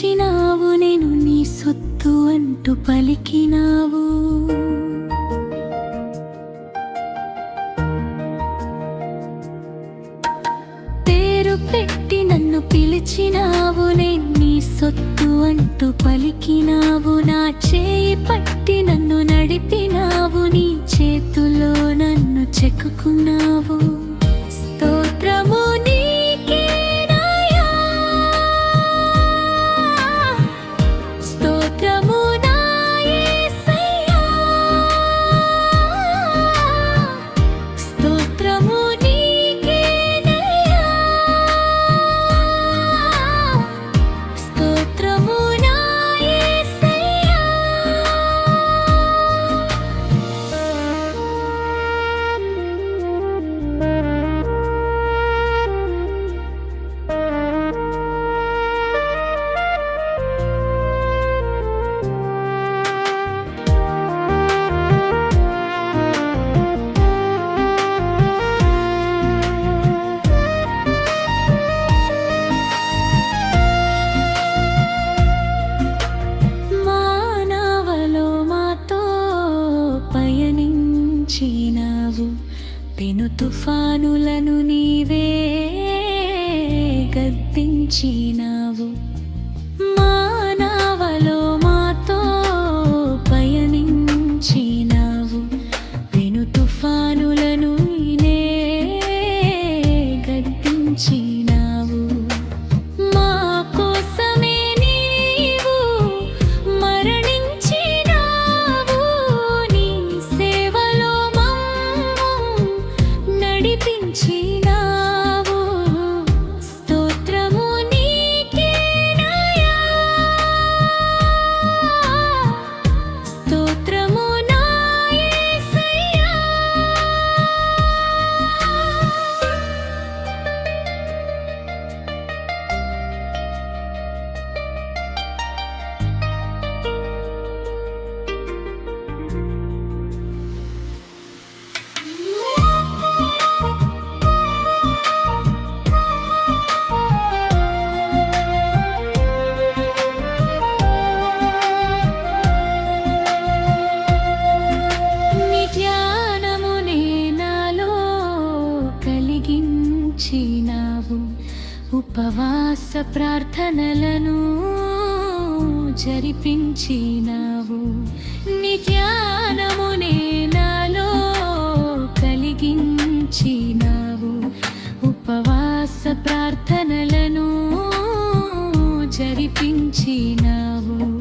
పిలిచినావు నేను నీ సొత్తు అంటూ పలికినావు. పేరు పెట్టి నన్ను పిలిచినావు నేను నీ సొత్తు అంటూ పలికినావు. నా చేయి పట్టి నన్ను నడిపినావు నీ చేతులో నన్ను చెక్కుకున్నావు. పయనించినావు పెను తుఫానులను నీవే గద్దించినావు. 冰淇淋 ఉపవాస ప్రార్థనలను జరిపించినావు. నీ నాలో కలిగించినావు. ఉపవాస ప్రార్థనలను జరిపించినావు.